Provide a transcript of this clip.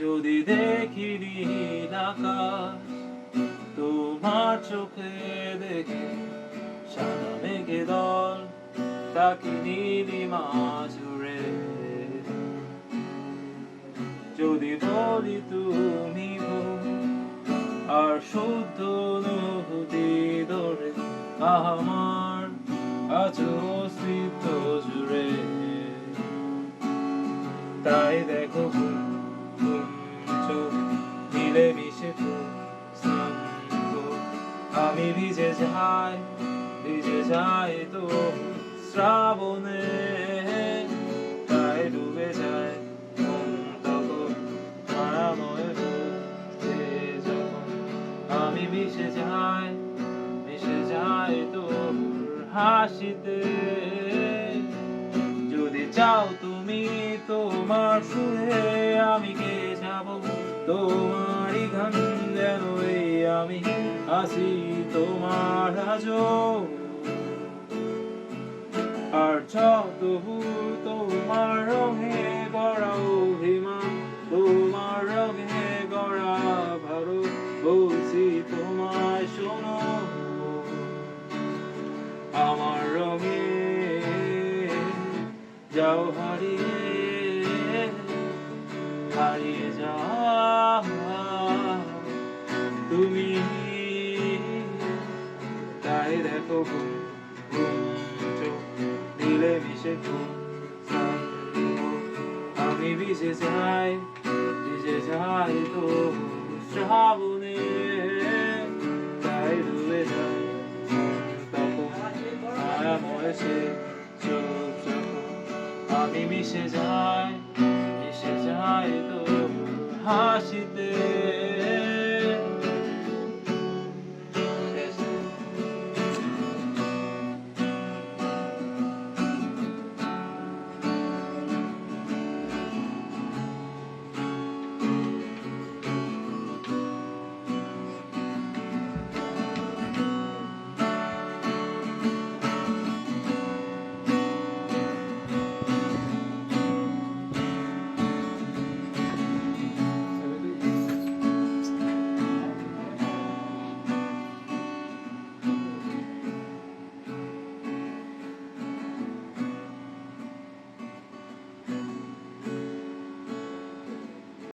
যদি দেখি তোমার চোখে দেখে সাদা মেঘে দল, তাকে নীলিমা জুড়ে যদি বলি তুমি আর শুদ্ধ অনুভূতি ধরে আমার আছো অস্তিত্ব জুড়ে। তাই দেখো মিলে মিশে ফুল স্নান কর। আমি ভিজে যাই ভিজে যাই তো। শ্রাবণে তাই ডুবে যায় মন তখন মায়াময় হচ্ছে যখন আমি মিশে যাই মিশে যাই তোর হাসিতে। যদি চাও তুমি তোমার সুরে আমি গে যাব? তোমারই গান যেন আমি আসি তোমার আজ আর ভুল তোমার রঙে গড়া অভিমান, তোমার রঙে গড়া ভালো, বলছি তোমায় শোনো। আমার রঙে যাও হারিয়ে হারিয়ে যাও তুমি তাই দেখো ঘুম ঘুম দিলে মিশে ঘুম আমি ভিজে যাই ভিজে যাই তো, শ্রাবণে তাই ডুবে যাই। তখন মায়াময় সে চোখ আমি মিশে যাই মিশে যাই তো, হাসিতে